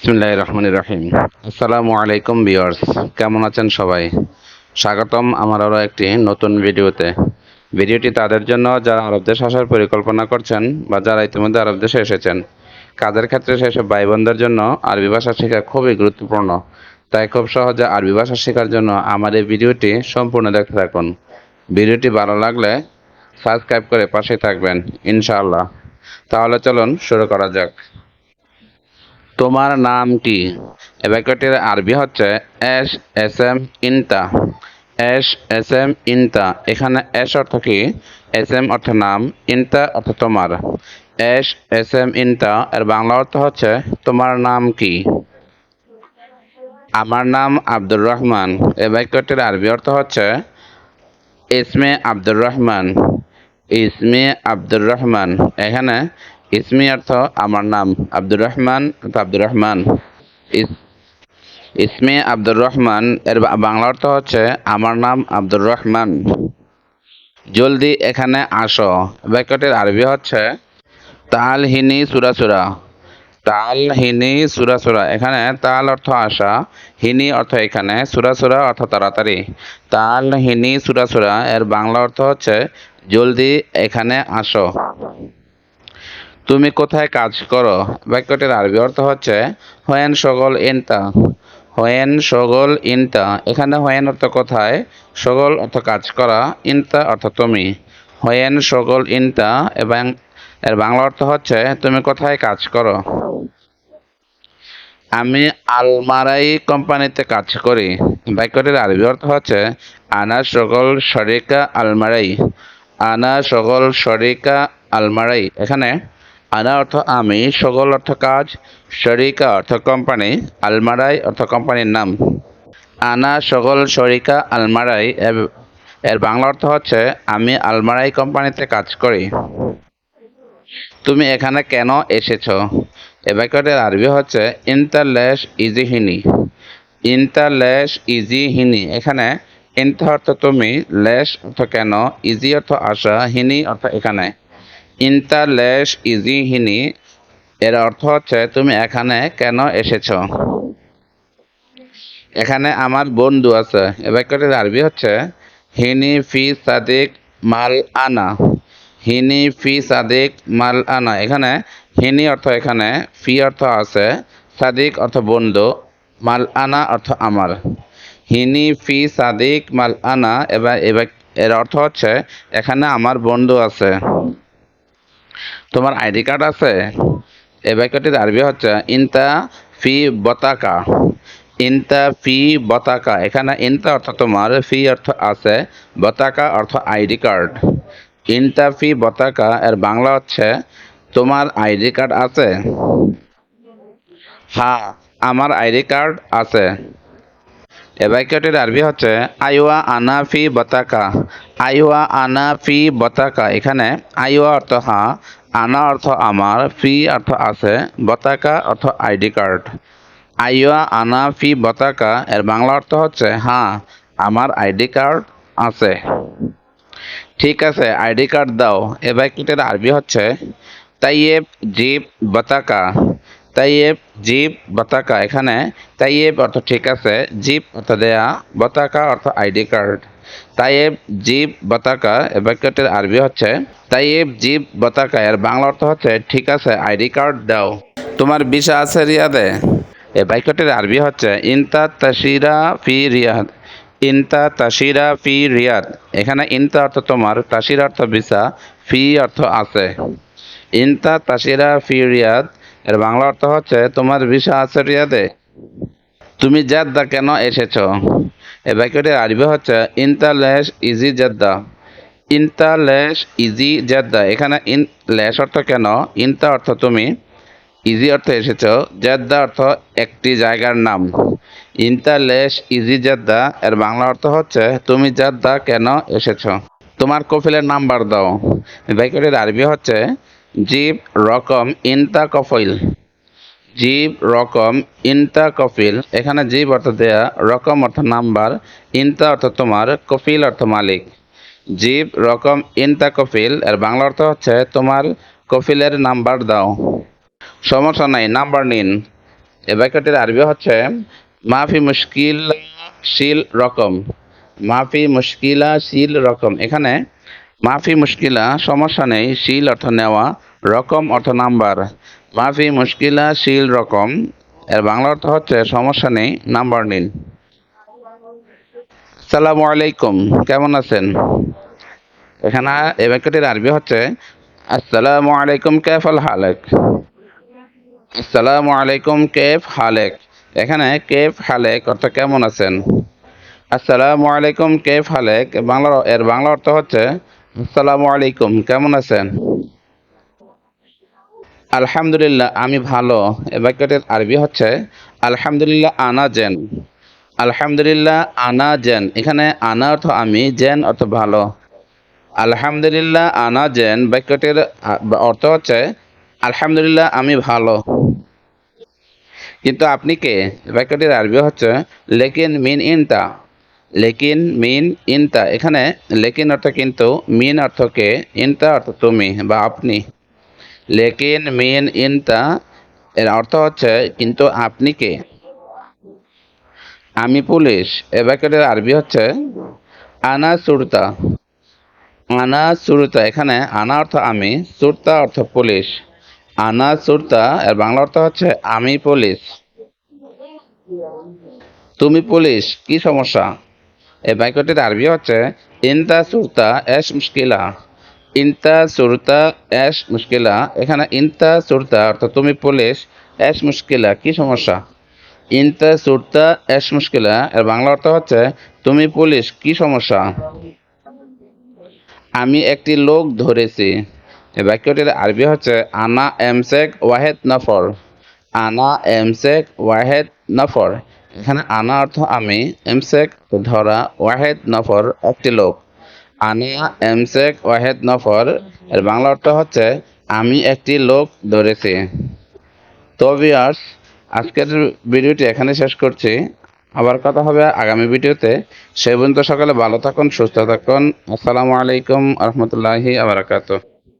বিসমিল্লাহ রহমান রহিম। আসসালামু আলাইকুম ভিউয়ার্স, কেমন আছেন সবাই? স্বাগতম আমার আরও একটি নতুন ভিডিওতে। ভিডিওটি তাদের জন্য, যারা আরব দেশ আসার পরিকল্পনা করছেন বা যারা ইতিমধ্যে আরব দেশে এসেছেন, কাজের ক্ষেত্রে সেসব ভাই বোনদের জন্য আরবি ভাষা শেখা খুবই গুরুত্বপূর্ণ। তাই খুব সহজে আরবি ভাষা শেখার জন্য আমার এই ভিডিওটি সম্পূর্ণ দেখতে থাকুন। ভিডিওটি ভালো লাগলে সাবস্ক্রাইব করে পাশে থাকবেন, ইনশাআল্লাহ। তাহলে চলুন শুরু করা যাক। তোমার নাম কি বাক্যটির আরবি হচ্ছে এস এস এম ইনতা। এস এস এম ইনতা। এখানে এস অর্থ কি? এস এম অর্থ নাম, ইনতা অর্থ তোমার। এস এস এম ইনতা, এর বাংলা অর্থ হচ্ছে তোমার নাম কি? আমার নাম আব্দুর রহমান। এ বাক্যটির আরবি অর্থ হচ্ছে ইসমে আব্দুর রহমান। ইসমে আব্দুর রহমান। এখানে ইসমি অর্থ আমার নাম আব্দুর রহমান আব্দুর রহমান। ইস- ইসমে আব্দুর রহমান, এর বাংলা অর্থ হচ্ছে আমার নাম আব্দুর রহমান। জলদি এখানে আসো। বাক্যটির আরবি হচ্ছে তাল হিনি সুরাসুরা তাল হিনি সুরাসুরা এখানে তাল অর্থ আসা, হিনি অর্থ এখানে সুরাসুরা অর্থ তাড়াতাড়ি। তাল হিনি সুরাসুরা এর বাংলা অর্থ হচ্ছে জলদি এখানে আসো। তুমি কোথায় কাজ করো? বাক্যটির আরবি অর্থ হচ্ছে, হোয়েন সগল ইনতা। হোয়েন সগল ইনতা। এখানে হোয়েন অর্থ কোথায়? সগল অর্থ কাজ করা, ইনতা অর্থ তুমি। হোয়েন সগল ইনতা এবং এর বাংলা অর্থ হচ্ছে, তুমি কোথায় কাজ করো? আমি আলমারাই কোম্পানিতে কাজ করি। বাক্যটির আরবি অর্থ হচ্ছে, আনা সকল শরিকা আলমারাই। আনা সকল শরিকা আলমারাই। এখানে আনা অর্থ আমি সকল অর্থ কাজ শরিকা অর্থ কোম্পানি, আলমারাই অর্থ কোম্পানির নাম। আনা সকল শরিকা আলমারাই এর- বাংলা অর্থ হচ্ছে, আমি আলমারাই কোম্পানিতে কাজ করি। তুমি এখানে কেন এসেছ? এ বাক্যটির আরবি হচ্ছে ইন্টারলেস ইজি হিনি। ইন্টারলেস ইজি হিনি। এখানে ইন্টা অর্থ তুমি লেস অর্থ কেন, ইজি অর্থ আসা, হিনি অর্থ এখানে। ইন্টারলেস ইজি হিনি এর অর্থ হচ্ছে তুমি এখানে কেন এসেছ? এখানে আমার বন্ধু আছে। এ বাক্যটির আরবি হচ্ছে, হিনি ফি সাদিক মাল আনা। হিনি ফি সাদিক মাল আনা। এখানে হিনি অর্থ এখানে, ফি অর্থ আছে, সাদিক অর্থ বন্ধু, মাল আনা অর্থ আমার। হিনি ফি সাদিক মাল আনা, এবার এবার এর অর্থ হচ্ছে, এখানে আমার বন্ধু আছে। তোমার আইডি কার্ড আছে, এ বাক্যটির আরবি হচ্ছে, ইনতা ফি বতাকা, ইনতা ফি বতাকা, এখানে ইনতা অর্থ তোমার, ফি অর্থ আছে, বতাকা অর্থ আইডি কার্ড। ইনতা ফি বতাকা, এর বাংলা হচ্ছে, তোমার আইডি কার্ড আছে? হ্যাঁ আমার আইডি কার্ড আছে। এ বাক্যটির আরবি হচ্ছে? আইওয়া আনা ফি বতাকা। আইওয়া আনা ফি বতাকা। এখানে আইওয়া অর্থ হ্যাঁ আনা অর্থ আমার, ফি অর্থ আছে, বতাকা অর্থ আইডি কার্ড। আইওয়া আনা ফি বতাকা, এর বাংলা অর্থ হচ্ছে হ্যাঁ আমার আইডি কার্ড আছে। ঠিক আছে, আইডি কার্ড দাও। এ বাক্যটির আরবি হচ্ছে? তাইয়েব জিপ বতাকা। তাইয়েব জিপ বতাকা, এখানে তাইয়েব অর্থ ঠিক আছে জিপ অর্থ দেয়া, বতাকা অর্থ আইডি কার্ড। তাইয়েব জিপ বতাকা, এ বাক্যটির আরবি হচ্ছে, তাইয়েব জিপ বতাকা, এর বাংলা অর্থ হচ্ছে ঠিক আছে আইডি কার্ড দাও। তোমার ভিসা আছে রিয়াদে? এ বাক্যটির আরবি হচ্ছে, ইনতা তাসিরা ফি রিয়াদ। ইনতা তাসিরা ফি রিয়াদ। এখানে ইনতা অর্থ তোমার তাসিরা অর্থ ভিসা ফি অর্থ আছে। ইনতা তাসিরা ফি রিয়াদ এর বাংলা অর্থ হচ্ছে, তোমার ভিসা আছে রিয়াদে। তুমি জাদ্দা কেন এসেছ? এ বাক্যটির আরবি হচ্ছে, ইনতা লেস ইজি জাদ্দা। ইনতা লেস ইজি জাদ্দা। এখানে ইন লেস অর্থ কেন? ইনতা অর্থ তুমি, ইজি অর্থ এসেছ। জাদ্দা অর্থ একটি জায়গার নাম। ইন্টারলেস ইজি জাদ্দা, এর বাংলা অর্থ হচ্ছে, তুমি জাদ্দা কেন এসেছ? তোমার কফিলের নাম্বার দাও। বাক্যটির আরবি হচ্ছে জিপ রকম ইনতা কফিল জিপ রকম ইনতা কফিল এখানে জিপ অর্থ দেয়া, রকম অর্থ নাম্বার, ইনতা অর্থ তোমার কফিল অর্থ মালিক। জিপ রকম ইনতা কফিল এর বাংলা অর্থ হচ্ছে তোমার কফিলের নাম্বার দাও। সমস্যা নাই, নাম্বার নিন। এ বাক্যটির আরবি হচ্ছে, মাফি মুশকিল শিল রকম। মাফি মুশকিলা শিল রকম। এখানে মাফি মুশকিলা, সমস্যা নেই, শিল অর্থ নেওয়া, রকম অর্থ নাম্বার। মাফি মুশকিলা, শিল রকম। এর বাংলা অর্থ হচ্ছে, সমস্যা নেই, নাম্বার নিন। আসসালামু আলাইকুম, কেমন আছেন? এখানে এ বাক্যটির আরবি হচ্ছে, আসসালামু আলাইকুম কেফল হালেক? আসসালামু আলাইকুম, কেফ হালেক। এখানে কেফ হালেক অর্থ কেমন আছেন? আসসালামু আলাইকুম, কেফ হালেক। বাংলা এর বাংলা অর্থ হচ্ছে আসসালামু আলাইকুম, কেমন আছেন? আলহামদুলিল্লাহ, আমি ভালো। এ বাক্যটির আরবি হচ্ছে, আলহামদুলিল্লাহ আনা জেন। আলহামদুলিল্লাহ আনা জেন। এখানে আনা অর্থ আমি, জেন অর্থ ভালো। আলহামদুলিল্লাহ আনা জেন বাক্যটির অর্থ হচ্ছে, আলহামদুলিল্লাহ আমি ভালো। কিন্তু আপনি কে? বাক্যটির আরবি হচ্ছে, লেকিন মিন ইনতা। লেকিন, মিন, ইনতা। এখানে লেকিন অর্থ কিন্তু মিন অর্থ কে ইনতা অর্থ তুমি বা আপনি। লেকিন, মিন, ইনতা এর অর্থ হচ্ছে কিন্তু আপনি কে? আমি পুলিশ। এ বাক্যটির আরবি হচ্ছে আনা সুরতা। আনা সুরতা, এখানে আনা অর্থ আমি, সুরতা অর্থ পুলিশ। আনা সুরতা, এর বাংলা অর্থ হচ্ছে আমি পুলিশ। তুমি পুলিশ, কি সমস্যা? এই বাক্যটির আরবি হচ্ছে। ইনতা সুরতা এস মুশকিলা। ইনতা সুরতা এস মুশকিলা। এখানে ইনতা সুরতা অর্থাৎ তুমি পুলিশ, এস মুশকিলা। কি সমস্যা? ইনতা সুরতা এস মুশকিলা। এর বাংলা অর্থ হচ্ছে, তুমি পুলিশ, কি সমস্যা? আমি একটি লোক ধরেছি। এই বাক্যটির আরবি হচ্ছে, আনা এমসেক ওয়াহেদ নফর। আনা এমসেক ওয়াহেদ নফর। এখানে আনা অর্থ আমি, এমসেক ধরা ওয়াহেদ নফর একটি লোক। আনা এমসেক ওয়াহেদ নফর, এর বাংলা অর্থ হচ্ছে, আমি একটি লোক ধরেছি। তো ভিউয়ার্স আজকের ভিডিওটি এখানে শেষ করছি। আবার কথা হবে আগামী ভিডিওতে। সেই পর্যন্ত সকালে ভালো থাকুন, সুস্থ থাকুন। আসসালামু আলাইকুম রহমতুল্লাহি আবরাকাতুহ